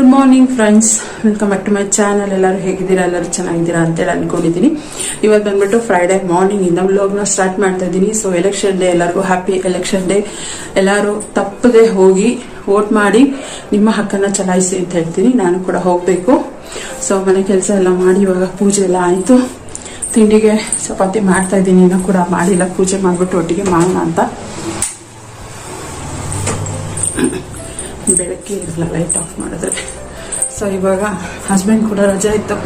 Good morning friends welcome back to my channel ಎಲ್ಲರೂ ಹೇಗಿದ್ದೀರಾ? ಎಲ್ಲರೂ ಚೆನ್ನಾಗಿದ್ದೀರಾ ಅಂತೇಳಿ ಅನ್ಕೊಂಡಿದ್ದೀನಿ. ಇವತ್ತು ಬಂದ್ಬಿಟ್ಟು ಫ್ರೈಡೇ ಮಾರ್ನಿಂಗ್ ಇಂದ ವ್ಲಾಗ್ನ ಸ್ಟಾರ್ಟ್ ಮಾಡ್ತಾ ಇದ್ದೀನಿ. ಸೊ ಎಲೆಕ್ಷನ್ ಡೇ ಎಲ್ಲರಿಗೂ ಹ್ಯಾಪಿ ಎಲೆಕ್ಷನ್ ಡೇ ಎಲ್ಲರೂ ತಪ್ಪದೆ ಹೋಗಿ ವೋಟ್ ಮಾಡಿ ನಿಮ್ಮ ಹಕ್ಕನ್ನ ಚಲಾಯಿಸಿ ಅಂತ ಹೇಳ್ತೀನಿ. ನಾನು ಕೂಡ ಹೋಗಬೇಕು. ಸೊ ಮನೆ ಕೆಲಸ ಎಲ್ಲ ಮಾಡಿ ಇವಾಗ ಪೂಜೆ ಎಲ್ಲ ಆಯಿತು. ತಿಂಡಿಗೆ ಚಪಾತಿ ಮಾಡ್ತಾ ಇದ್ದೀನಿ. ಇನ್ನೂ ಕೂಡ ಮಾಡಿಲ್ಲ. ಪೂಜೆ ಮಾಡಿಬಿಟ್ಟು ಒಟ್ಟಿಗೆ ಮಾಡೋಣ ಅಂತ. ಬೆಳಗ್ಗೆ ಇರಲ್ಲ ಲೈಟ್ ಆಫ್ ಮಾಡಿದ್ರೆ ಸೊ ಇವಾಗ ಹಸ್ಬೆಂಡ್ ಕೂಡ ರಜೆ ಇತ್ತು.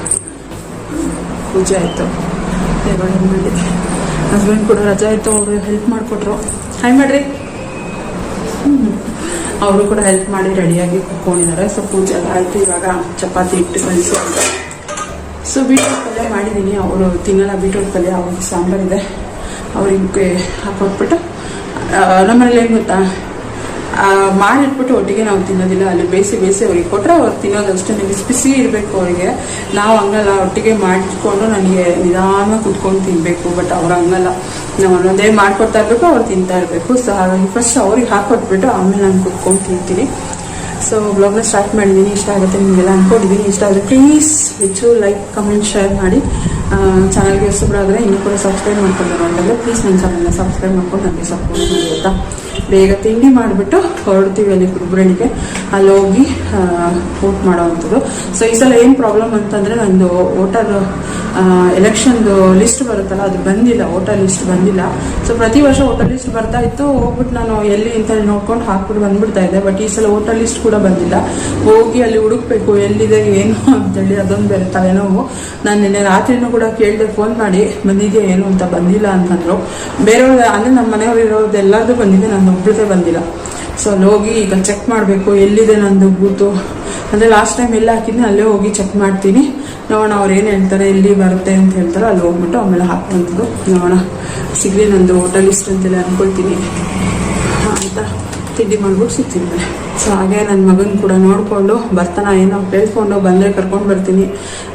ಪೂಜೆ ಆಯಿತು. ಇವಾಗ ಏನ್ ಮಾಡಿ ಹಸ್ಬೆಂಡ್ ಕೂಡ ರಜೆ ಇತ್ತು ಅವರು ಹೆಲ್ಪ್ ಮಾಡಿಕೊಟ್ರು. ಹಾಯ್ ಮಾಡ್ರಿ. ಅವರು ಕೂಡ ಹೆಲ್ಪ್ ಮಾಡಿ ರೆಡಿಯಾಗಿ ಕುತ್ಕೊಂಡಿದ್ದಾರೆ. ಸೊ ಪೂಜೆ ಎಲ್ಲ ಆಯಿತು. ಇವಾಗ ಚಪಾತಿ ಇಟ್ಟು ಅಂತ. ಸೊ ಬೀಟ್ರೂಟ್ ಪಲ್ಯ ಮಾಡಿದ್ದೀನಿ ಅವರು ತಿನ್ನಲ್ಲ, ಬೀಟ್ರೂಟ್ ಪಲ್ಯ, ಅವ್ರಿಗೆ ಸಾಂಬಾರಿದೆ ಅವ್ರಿಗೆ ಹಾಕೊಟ್ಬಿಟ್ಟು ನಮ್ಮನೇಲಿ ಏನು ಗೊತ್ತಾ? ಮಾಡಿಟ್ಬಿಟ್ಟು ಒಟ್ಟಿಗೆ ನಾವು ತಿನ್ನೋದಿಲ್ಲ. ಅಲ್ಲಿ ಬೇಯಿಸಿ ಬೇಯಿಸಿ ಅವ್ರಿಗೆ ಕೊಟ್ಟರೆ ಅವ್ರು ತಿನ್ನೋದು ಅಷ್ಟೇ. ಬಿಸಿ ಬಿಸಿ ಇರಬೇಕು ಅವರಿಗೆ. ನಾವು ಹಂಗಲ್ಲ. ಒಟ್ಟಿಗೆ ಮಾಡಿಟ್ಕೊಂಡು ನನಗೆ ನಿಧಾನ ಕುತ್ಕೊಂಡು ತಿನ್ನಬೇಕು ಬಟ್ ಅವ್ರು ಹಂಗಲ್ಲ. ನಾವು ಒಂದೊಂದೇ ಮಾಡ್ಕೊಡ್ತಾ ಇರಬೇಕು, ಅವ್ರು ತಿಂತಾ ಇರಬೇಕು. ಸೊ ಹಾಗಾಗಿ ಫಸ್ಟ್ ಅವ್ರಿಗೆ ಹಾಕೊಟ್ಬಿಟ್ಟು ಆಮೇಲೆ ನಾನು ಕುತ್ಕೊಂಡು ತಿಂತೀನಿ. ಸೊ ಬ್ಲಾಗ್ನ ಸ್ಟಾರ್ಟ್ ಮಾಡಿದ್ದೀನಿ. ಇಷ್ಟ ಆಗುತ್ತೆ ನಿಮಗೆಲ್ಲ ಅನ್ಕೊಂಡಿದ್ದೀನಿ. ಇಷ್ಟ ಆದರೆ ಪ್ಲೀಸ್ ಹೆಚ್ಚು ಲೈಕ್ ಕಮೆಂಟ್ ಶೇರ್ ಮಾಡಿ. ಚಾನಲ್ಗೆ ಹೊಸಬ್ರಾದರೆ ಇನ್ನೂ ಕೂಡ ಸಬ್ಸ್ಕ್ರೈಬ್ ಮಾಡ್ಕೊಂಡು ಅಂತಂದರೆ ಪ್ಲೀಸ್ ನನ್ನ ಚಾನಲ್ನ ಸಬ್ಸ್ಕ್ರೈಬ್ ಮಾಡ್ಕೊಂಡು ನನಗೆ ಸಪೋರ್ಟ್ ಮಾಡಿ ಆಯಿತಾ? ಬೇಗ ತಿಂಡಿ ಮಾಡಿಬಿಟ್ಟು ಹೊರಡ್ತೀವಿ ಅಲ್ಲಿ ಕುರುಬ್ರಣಿಗೆ ಅಲ್ಲಿ ಹೋಗಿ ವೋಟ್ ಮಾಡೋವಂಥದ್ದು ಸೊ ಈ ಸಲ ಏನು ಪ್ರಾಬ್ಲಮ್ ಅಂತಂದರೆ ನಂದು ವೋಟರ್ ಎಲೆಕ್ಷನ್ದು ಲಿಸ್ಟ್ ಬರುತ್ತಲ್ಲ, ಅದು ಬಂದಿಲ್ಲ ವೋಟರ್ ಲಿಸ್ಟ್ ಬಂದಿಲ್ಲ. ಸೊ ಪ್ರತಿ ವರ್ಷ ವೋಟರ್ ಲಿಸ್ಟ್ ಬರ್ತಾ ಇತ್ತು ಹೋಗ್ಬಿಟ್ಟು ನಾನು ಎಲ್ಲಿ ಅಂತ ನೋಡ್ಕೊಂಡು ಹಾಕ್ಬಿಟ್ಟು ಬಂದ್ಬಿಡ್ತಾ ಇದ್ದೆ. ಬಟ್ ಈ ಸಲ ವೋಟರ್ ಲಿಸ್ಟ್ ಕೂಡ ಬಂದಿಲ್ಲ. ಹೋಗಿ ಅಲ್ಲಿ ಹುಡುಕ್ಬೇಕು, ಎಲ್ಲಿದೆ, ಏನು ಅಂತೇಳಿ ಅದೊಂದು ಬೇರೆ ತಲೆನೋವು. ನಾನು ನಿನ್ನೆ ರಾತ್ರಿನೂ ಕೂಡ ಕೇಳಿದೆ ಫೋನ್ ಮಾಡಿ, ಬಂದಿದೆಯಾ, ಏನು ಅಂತ ಬಂದಿಲ್ಲ ಅಂತಂದ್ರು. ಬೇರೆಯವ್ರ, ಅಂದರೆ ನಮ್ಮ ಮನೆಯವ್ರು ಇರೋದು ಎಲ್ಲರದು ಬಂದಿದೆ, ನಾನು ಒಬ್ಬಳದೇ ಬಂದಿಲ್ಲ. ಸೊ ಅಲ್ಲಿ ಹೋಗಿ ಈಗ ಚೆಕ್ ಮಾಡಬೇಕು, ಎಲ್ಲಿದೆ ನಂದು ಬೂತು. ಅಂದರೆ ಲಾಸ್ಟ್ ಟೈಮ್ ಎಲ್ಲ ಹಾಕಿದ್ನಿ, ಅಲ್ಲೇ ಹೋಗಿ ಚೆಕ್ ಮಾಡ್ತೀನಿ. ನೋಡೋಣ ಅವ್ರು ಏನು ಹೇಳ್ತಾರೆ, ಎಲ್ಲಿ ಬರುತ್ತೆ ಅಂತ ಹೇಳ್ತಾರೆ, ಅಲ್ಲಿ ಹೋಗ್ಬಿಟ್ಟು ಆಮೇಲೆ ಹಾಕುವಂಥದ್ದು ನೋಡೋಣ. ಸಿಗಲಿ ನಂದು ಹೋಟೆಲ್ ಇಷ್ಟು ಅಂತೆಲ್ಲ ಅಂದ್ಕೊಳ್ತೀನಿ ಅಂತ ತಿಂಡಿ ಮಾಡ್ಬಿಟ್ಟು ಸಿಗ್ತೀನಿ ಸೊ ಹಾಗೆ ನನ್ನ ಮಗನ ಕೂಡ ನೋಡಿಕೊಂಡು ಬರ್ತಾನ, ಏನೋ ಕೇಳ್ಕೊಂಡು ಬಂದರೆ ಕರ್ಕೊಂಡು ಬರ್ತೀನಿ.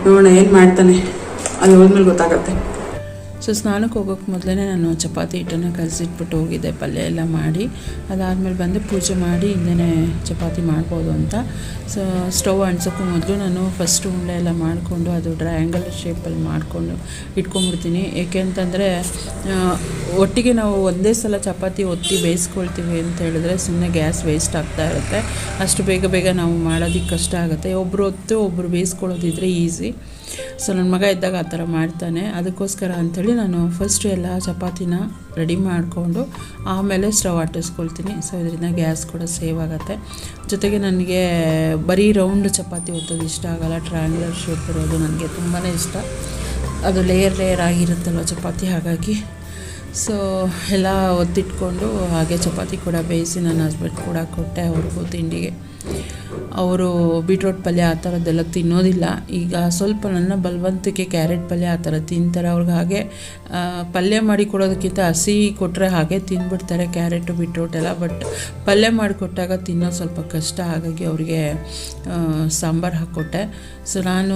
ನೋಡೋಣ ಏನು ಮಾಡ್ತಾನೆ. ಅಲ್ಲಿ ಹೋದ್ಮೇಲೆ ಗೊತ್ತಾಗತ್ತೆ. ಸೊ ಸ್ನಾನಕ್ಕೆ ಹೋಗೋಕ್ಕೆ ಮೊದಲೇ ನಾನು ಚಪಾತಿ ಹಿಟ್ಟನ್ನು ಕಲಸಿಟ್ಬಿಟ್ಟು ಹೋಗಿದ್ದೆ, ಪಲ್ಯ ಎಲ್ಲ ಮಾಡಿ. ಅದಾದಮೇಲೆ ಬಂದು ಪೂಜೆ ಮಾಡಿ ಹಿಂದೆ ಚಪಾತಿ ಮಾಡ್ಬೋದು ಅಂತ. ಸೊ ಸ್ಟವ್ ಅಂಟ್ಸೋಕ್ಕೂ ಮೊದಲು ನಾನು ಫಸ್ಟ್ ಉಂಡೆ ಎಲ್ಲ ಮಾಡಿಕೊಂಡು ಅದು ಟ್ರಯಾಂಗಲ್ ಶೇಪಲ್ಲಿ ಮಾಡಿಕೊಂಡು ಇಟ್ಕೊಂಡ್ಬಿಡ್ತೀನಿ ಏಕೆ ಅಂತಂದರೆ ಒಟ್ಟಿಗೆ ನಾವು ಒಂದೇ ಸಲ ಚಪಾತಿ ಒತ್ತಿ ಬೇಯಿಸ್ಕೊಳ್ತೀವಿ ಅಂತ ಹೇಳಿದ್ರೆ ಸುಮ್ಮನೆ ಗ್ಯಾಸ್ ವೇಸ್ಟ್ ಆಗ್ತಾ ಇರುತ್ತೆ. ಅಷ್ಟು ಬೇಗ ಬೇಗ ನಾವು ಮಾಡೋದಕ್ಕೆ ಕಷ್ಟ ಆಗುತ್ತೆ. ಒಬ್ಬರು ಹೊತ್ತು ಒಬ್ಬರು ಬೇಯಿಸ್ಕೊಳ್ಳೋದಿದ್ರೆ ಈಸಿ. ಸೊ ನನ್ನ ಮಗ ಇದ್ದಾಗ ಆ ಥರ ಮಾಡ್ತಾನೆ. ಅದಕ್ಕೋಸ್ಕರ ಅಂಥೇಳಿ ನಾನು ಫಸ್ಟ್ ಎಲ್ಲ ಚಪಾತಿನ ರೆಡಿ ಮಾಡಿಕೊಂಡು ಆಮೇಲೆ ಸ್ಟವ್ ಆಟಿಸ್ಕೊಳ್ತೀನಿ. ಸೊ ಇದರಿಂದ ಗ್ಯಾಸ್ ಕೂಡ ಸೇವ್ ಆಗುತ್ತೆ. ಜೊತೆಗೆ ನನಗೆ ಬರೀ ರೌಂಡ್ ಚಪಾತಿ ಒತ್ತೋದು ಇಷ್ಟ ಆಗೋಲ್ಲ. ಟ್ರಯಾಂಗ್ಯುಲರ್ ಶೇಪ್ ಇರೋದು ನನಗೆ ತುಂಬಾ ಇಷ್ಟ. ಅದು ಲೇಯರ್ ಲೇಯರ್ ಆಗಿರುತ್ತಲ್ವ ಚಪಾತಿ, ಹಾಗಾಗಿ. ಸೊ ಎಲ್ಲ ಒತ್ತಿಟ್ಕೊಂಡು ಹಾಗೆ ಚಪಾತಿ ಕೂಡ ಬೇಯಿಸಿ ನನ್ನ ಹಸ್ಬೆಂಡ್ ಕೂಡ ಕೊಟ್ಟೆ ಅವ್ರಿಗೂ ತಿಂಡಿಗೆ. ಅವರು ಬೀಟ್ರೋಟ್ ಪಲ್ಯ ಆ ಥರದ್ದೆಲ್ಲ ತಿನ್ನೋದಿಲ್ಲ. ಈಗ ಸ್ವಲ್ಪ ನನ್ನ ಬಲವಂತಕ್ಕೆ ಕ್ಯಾರೆಟ್ ಪಲ್ಯ ಆ ಥರ ತಿಂತಾರೆ. ಅವ್ರಿಗೆ ಹಾಗೆ ಪಲ್ಯ ಮಾಡಿ ಕೊಡೋದಕ್ಕಿಂತ ಹಸಿ ಕೊಟ್ಟರೆ ಹಾಗೆ ತಿಂದ್ಬಿಡ್ತಾರೆ ಕ್ಯಾರೆಟು, ಬೀಟ್ರೋಟ್ ಎಲ್ಲ. ಬಟ್ ಪಲ್ಯ ಮಾಡಿಕೊಟ್ಟಾಗ ತಿನ್ನೋದು ಸ್ವಲ್ಪ ಕಷ್ಟ. ಹಾಗಾಗಿ ಅವರಿಗೆ ಸಾಂಬಾರು ಹಾಕ್ಕೊಟ್ಟೆ. ಸೊ ನಾನು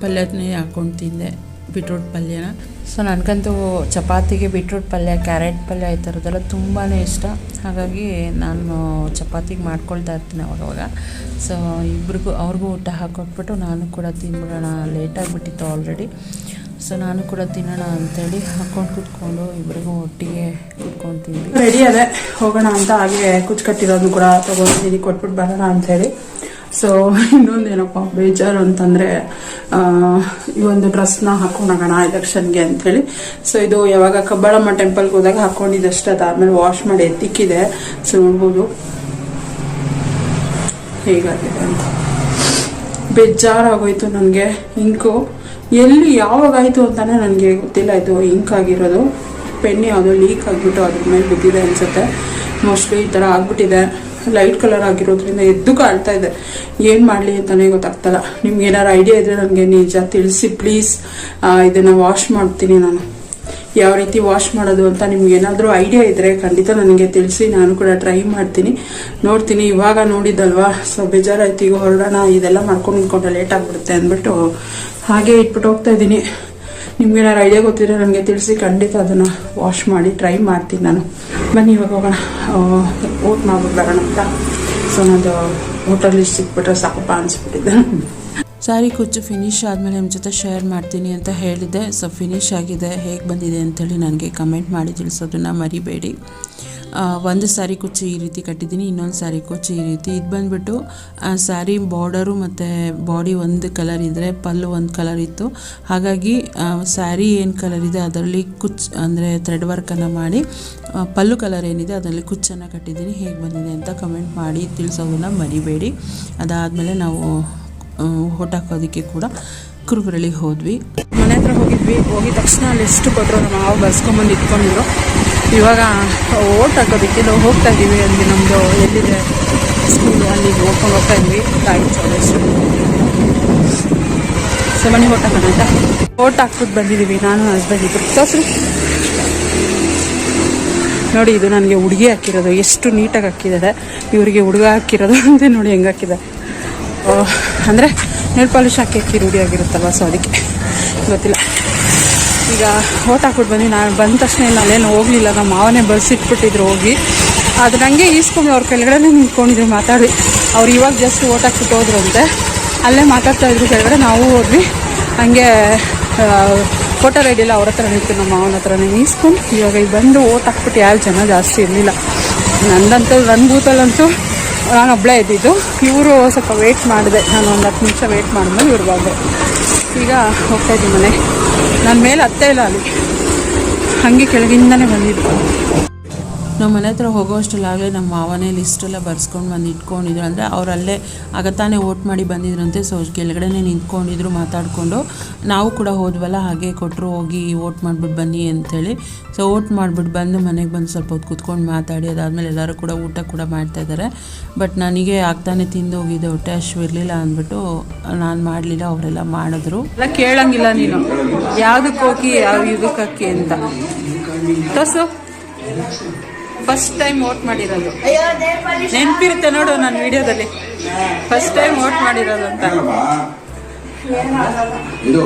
ಪಲ್ಯನೇ ಹಾಕ್ಕೊಂಡು ತಿಂದೆ. ಬೀಟ್ರೋಟ್ ಪಲ್ಯನ. ಸೊ ನನಗಂತೂ ಚಪಾತಿಗೆ ಬೀಟ್ರೋಟ್ ಪಲ್ಯ, ಕ್ಯಾರೆಟ್ ಪಲ್ಯ ಈ ಥರದ್ದೆಲ್ಲ ತುಂಬಾ ಇಷ್ಟ. ಹಾಗಾಗಿ ನಾನು ಚಪಾತಿಗೆ ಮಾಡ್ಕೊಳ್ತಾ ಇರ್ತೀನಿ ಅವಾಗವಾಗ ಸೊ ಇಬ್ರಿಗೂ ಅವ್ರಿಗೂ ಊಟ ಹಾಕೊಟ್ಬಿಟ್ಟು ನಾನು ಕೂಡ ತಿನ್ಬಿಡೋಣ. ಲೇಟಾಗಿಬಿಟ್ಟಿತ್ತು ಆಲ್ರೆಡಿ ಸೊ ನಾನು ಕೂಡ ತಿನ್ನೋಣ ಅಂತೇಳಿ ಹಾಕೊಂಡು ಕುತ್ಕೊಂಡು ಇಬ್ಬರಿಗೂ ಒಟ್ಟಿಗೆ ಕುತ್ಕೊಂಡು ರೆಡಿ ಅದೇ. ಹೋಗೋಣ ಅಂತ ಹಾಗೆ ಕುಚ್ಚು ಕಟ್ಟಿರೋದು ಕೂಡ ತಗೊಂಡಿದ್ದೀನಿ. ಕೊಟ್ಬಿಟ್ಟು ಬರೋಣ ಅಂತ ಹೇಳಿ ಸೊ ಇನ್ನೊಂದೇನಪ್ಪ ಬೇಜಾರು ಅಂತಂದ್ರೆ ಈ ಒಂದು ಡ್ರೆಸ್ನ ಹಾಕೊಂಡೋಗೋಣ ಎಲೆಕ್ಷನ್ಗೆ ಅಂತೇಳಿ ಸೊ ಇದು ಯಾವಾಗ ಕಬ್ಬಾಳಮ್ಮ ಟೆಂಪಲ್ಗೆ ಹೋದಾಗ ಹಾಕೊಂಡಿದ್ದಷ್ಟೇ ಅದಾದ್ಮೇಲೆ ವಾಶ್ ಮಾಡಿ ಎತ್ತಿಕ್ಕಿದೆ. ಸೊ ನೋಡ್ಬೋದು. ಹೇಗಾಗಿದೆ ಅಂತ. ಬೇಜಾರಾಗೋಯ್ತು ನನಗೆ, ಇಂಕು. ಎಲ್ಲಿ ಯಾವಾಗ ಆಯಿತು ಅಂತಾನೆ ನನಗೆ ಗೊತ್ತಿಲ್ಲ, ಇದು ಇಂಕ್ ಆಗಿರೋದು. ಪೆನ್ ಯಾವುದೋ ಲೀಕ್ ಆಗಿಬಿಟ್ಟು ಅದ್ರ ಮೇಲೆ ಬಿದ್ದಿದೆ ಅನ್ಸುತ್ತೆ. ಮೋಸ್ಟ್ಲಿ ಈ ಥರ ಆಗ್ಬಿಟ್ಟಿದೆ. ಲೈಟ್ ಕಲರ್ ಆಗಿರೋದ್ರಿಂದ ಎದ್ದು ಕಾಣ್ತಾ ಇದೆ. ಏನು ಮಾಡಲಿ ಅಂತಲೇ ಗೊತ್ತಾಗ್ತಲ್ಲ. ನಿಮ್ಗೆ ಏನಾರು ಐಡಿಯಾ ಇದ್ರೆ ನನಗೆ ನಿಜ ತಿಳಿಸಿ ಪ್ಲೀಸ್ ಇದನ್ನು ವಾಶ್ ಮಾಡ್ತೀನಿ ನಾನು. ಯಾವ ರೀತಿ ವಾಶ್ ಮಾಡೋದು ಅಂತ ನಿಮ್ಗೆ ಏನಾದರೂ ಐಡಿಯಾ ಇದ್ರೆ ಖಂಡಿತ ನನಗೆ ತಿಳಿಸಿ, ನಾನು ಕೂಡ ಟ್ರೈ ಮಾಡ್ತೀನಿ. ನೋಡ್ತೀನಿ, ಇವಾಗ ನೋಡಿದ್ದಲ್ವಾ? ಸೊ, ಬೇಜಾರಾಯ್ತು, ಈಗ ಹೊರಡೋಣ, ಇದೆಲ್ಲ ಮಾಡ್ಕೊಂಡು ನಿಂತ್ಕೊಂಡ್ರೆ ಲೇಟ್ ಆಗಿಬಿಡುತ್ತೆ ಅಂದ್ಬಿಟ್ಟು ಹಾಗೆ ಇಟ್ಬಿಟ್ಟು ಹೋಗ್ತಾ ಇದ್ದೀನಿ. ನಿಮ್ಗೆ ಏನಾರು ಐಡಿಯಾ ಗೊತ್ತಿದ್ರೆ ನನಗೆ ತಿಳಿಸಿ, ಖಂಡಿತ ಅದನ್ನು ವಾಶ್ ಮಾಡಿ ಟ್ರೈ ಮಾಡ್ತೀನಿ ನಾನು. ಬನ್ನಿ, ಇವಾಗ ಹೋಗೋಣ. ಓಟ್ ಮಾಡ್ಬಿಟ್ಟು ಬರೋಣ ಅಂತ ಸೊ ನಂದು ಹೋಟೆಲ್ ಸಿಕ್ಬಿಟ್ರೆ ಸಾಕಪ್ಪ ಅನ್ಸ್ಬಿಟ್ಟಿದ್ದೆ ಸಾರಿ, ಕುಚ್ಚು ಫಿನಿಶ್ ಆದಮೇಲೆ ನಿಮ್ಮ ಜೊತೆ ಶೇರ್ ಮಾಡ್ತೀನಿ ಅಂತ ಹೇಳಿದೆ ಸೊ ಫಿನಿಶ್ ಆಗಿದೆ. ಹೇಗೆ ಬಂದಿದೆ ಅಂಥೇಳಿ ನನಗೆ ಕಮೆಂಟ್ ಮಾಡಿ ತಿಳಿಸೋದನ್ನು ಮರಿಬೇಡಿ. ಒಂದು ಸ್ಯಾರಿ ಕುಚ್ಚು ಈ ರೀತಿ ಕಟ್ಟಿದ್ದೀನಿ, ಇನ್ನೊಂದು ಸ್ಯಾರಿ ಕುಚ್ಚು ಈ ರೀತಿ. ಇದು ಬಂದ್ಬಿಟ್ಟು ಸ್ಯಾರಿ ಬಾರ್ಡರು ಮತ್ತು ಬಾಡಿ ಒಂದು ಕಲರ್ ಇದ್ದರೆ ಪಲ್ಲು ಒಂದು ಕಲರ್ ಇತ್ತು. ಹಾಗಾಗಿ ಸ್ಯಾರಿ ಏನು ಕಲರ್ ಇದೆ ಅದರಲ್ಲಿ ಕುಚ್, ಅಂದರೆ ಥ್ರೆಡ್ ವರ್ಕನ್ನು ಮಾಡಿ ಪಲ್ಲು ಕಲರ್ ಏನಿದೆ ಅದರಲ್ಲಿ ಕುಚ್ಚನ್ನು ಕಟ್ಟಿದ್ದೀನಿ. ಹೇಗೆ ಬಂದಿದೆ ಅಂತ ಕಮೆಂಟ್ ಮಾಡಿ ತಿಳಿಸೋದನ್ನು ಮರಿಬೇಡಿ. ಅದಾದಮೇಲೆ ನಾವು ಹೊಟ್ಟಾಕೋದಕ್ಕೆ ಕೂಡ ಕುರುಬರಳಿಗೆ ಹೋದ್ವಿ. ಮನೆ ಹತ್ರ ಹೋಗಿದ್ವಿ ಹೋಗಿದ ತಕ್ಷಣ ಅಲ್ಲಿ ಎಷ್ಟು ಕೊಟ್ಟರು ನಮ್ಮ ಮಾವ ಬರ್ಸ್ಕೊಂಬಂದು ಇಟ್ಕೊಂಡಿದ್ರು. ಇವಾಗ ಓಟ್ ಹಾಕೋದಕ್ಕೆ ನಾವು ಹೋಗ್ತಾ ಇದ್ದೀವಿ. ಅಲ್ಲಿ ನಮ್ಮದು ಎಲ್ಲಿದೆ? ಸ್ಕೂಲು ಅಲ್ಲಿಗೆ ಹೋಗ್ಕೊಂಡು ಹೋಗ್ತಾ ಇದ್ವಿ. ತಾಯಿ ಚೌಡೇಶ್ವರ. ಸೊ ಮನೆ ಓಟ್ ಹಾಕೋಣ ಅಂತ ಓಟ್ ಹಾಕ್ಬಿಟ್ಟು ಬಂದಿದ್ದೀವಿ. ನಾನು ಹಸ್ಬೆಂಡ್ ಇದ್ರು ತೋರಿಸ್ರಿ. ನೋಡಿ, ಇದು ನನಗೆ ಹುಡುಗಿ ಹಾಕಿರೋದು. ಎಷ್ಟು ನೀಟಾಗಿ ಹಾಕಿದ್ದಾರೆ. ಇವರಿಗೆ ಹುಡುಗ ಹಾಕಿರೋದು ಅಂತ ನೋಡಿ ಹೆಂಗೆ ಹಾಕಿದ್ದಾರೆ. ಅಂದರೆ ನೇಲ್ ಪಾಲಿಶ್ ಹಾಕಿ ಹಾಕಿ ರೂಢಿ ಆಗಿರುತ್ತಲ್ವ? ಸೊ ಅದಕ್ಕೆ ಗೊತ್ತಿಲ್ಲ. ಈಗ ಓಟ್ ಹಾಕ್ಬಿಟ್ಟು ಬಂದು ನಾನು ಬಂದ ತಕ್ಷಣ ಅಲ್ಲೇನು ಹೋಗಲಿಲ್ಲ, ನಮ್ಮ ಮಾವನೇ ಇಟ್ಬಿಟ್ಟಿದ್ರು ಹೋಗಿ. ಅದು ನನಗೆ ಈಸ್ಕೊಂಡು ಅವ್ರ ಕೆಳಗಡೆ ನಿಂತ್ಕೊಂಡಿದ್ರು, ಮಾತಾಡಿ. ಅವ್ರು ಇವಾಗ ಜಸ್ಟ್ ಓಟ್ ಹಾಕ್ಬಿಟ್ಟು ಹೋದ್ರು ಅಂತೆ ಅಲ್ಲೇ ಮಾತಾಡ್ತಾ ಇದ್ರು ಕೆಳಗಡೆ, ನಾವು ಹೋದ್ವಿ. ಹಂಗೆ ಫೋಟೋ ರೆಡಿ ಇಲ್ಲ ಅವ್ರ ಹತ್ರ ನಿಂತು, ನಮ್ಮ ಮಾವನ ಹತ್ರನೇ. ಈಸ್ಕೊಂಡು ಇವಾಗ ಇಲ್ಲಿ ಬಂದು ಓಟ್ ಹಾಕ್ಬಿಟ್ಟು ಯಾರು ಜನ ಜಾಸ್ತಿ ಇರಲಿಲ್ಲ. ನಂದಂತೂ ನನ್ನ ಬೂತಲ್ಲಂತೂ ನಾನು ಒಬ್ಬಳೇ ಇದ್ದಿದ್ದು. ಇವರು ಸ್ವಲ್ಪ ವೆಯ್ಟ್ ಮಾಡಿದೆ. ನಾನು ಒಂದು ಹತ್ತು ನಿಮಿಷ ವೆಯ್ಟ್ ಮಾಡಿದ್ಮೇಲೆ ಇವ್ರು ಬಂದೆ ಈಗ ಹೋಗ್ತಾ ಇದ್ದೀನಿ ಮನೆ. ನನ್ನ ಮೇಲೆ ಹತ್ತೇ ಇಲ್ಲ ಅಲ್ಲಿ. ಹಂಗೆ ಕೆಳಗಿಂದನೇ ಬಂದಿದ್ದು. ನಾವು ಮನೆ ಹತ್ರ ಹೋಗೋ ಅಷ್ಟರಲ್ಲಾಗಲೇ ನಮ್ಮ ಮಾವನೇ ಲಿಸ್ಟೆಲ್ಲ ಬರ್ಸ್ಕೊಂಡು ಬಂದು ಇಟ್ಕೊಂಡಿದ್ರು. ಅಂದರೆ ಅವರಲ್ಲೇ ಆಗತ್ತಾನೆ ಓಟ್ ಮಾಡಿ ಬಂದಿದ್ರಂತೆ. ಸೊ ಕೆಳಗಡೆನೆ ನಿಂತ್ಕೊಂಡಿದ್ರು, ಮಾತಾಡಿಕೊಂಡು. ನಾವು ಕೂಡ ಹೋದ್ವಲ್ಲ, ಹಾಗೆ ಕೊಟ್ಟರು ಹೋಗಿ ಓಟ್ ಮಾಡಿಬಿಟ್ಟು ಬನ್ನಿ ಅಂಥೇಳಿ ಸೊ ಓಟ್ ಮಾಡಿಬಿಟ್ಟು ಬಂದು ಮನೆಗೆ ಬಂದು ಸ್ವಲ್ಪ ಹೊತ್ತು ಕೂತ್ಕೊಂಡು ಮಾತಾಡಿ, ಅದಾದಮೇಲೆ ಎಲ್ಲರೂ ಕೂಡ ಊಟ ಕೂಡ ಮಾಡ್ತಾಯಿದ್ದಾರೆ ಬಟ್ ನನಗೆ ಆಗ್ತಾನೆ ತಿಂದು ಹೋಗಿದ್ದೆ ಹೊಟ್ಟೆ ಅಷ್ಟು ಇರಲಿಲ್ಲ ಅಂದ್ಬಿಟ್ಟು ನಾನು ಮಾಡಲಿಲ್ಲ, ಅವರೆಲ್ಲ ಮಾಡಿದ್ರು. ಎಲ್ಲ ಕೇಳಂಗಿಲ್ಲ ನೀನು. ಯಾವುದಕ್ಕೆ ಹೋಗಿ ಯಾವ ಇದಕ್ಕೆ ಅಂತ. ತೋರ್ಸು. ಫಸ್ಟ್ ಟೈಮ್ ವೋಟ್ ಮಾಡಿರೋದು. ನೆನಪಿರುತ್ತೆ ನೋಡು ನನ್ನ ವಿಡಿಯೋದಲ್ಲಿ. ಫಸ್ಟ್ ಟೈಮ್ ವೋಟ್ ಮಾಡಿರೋದು ಅಂತ. ಇದು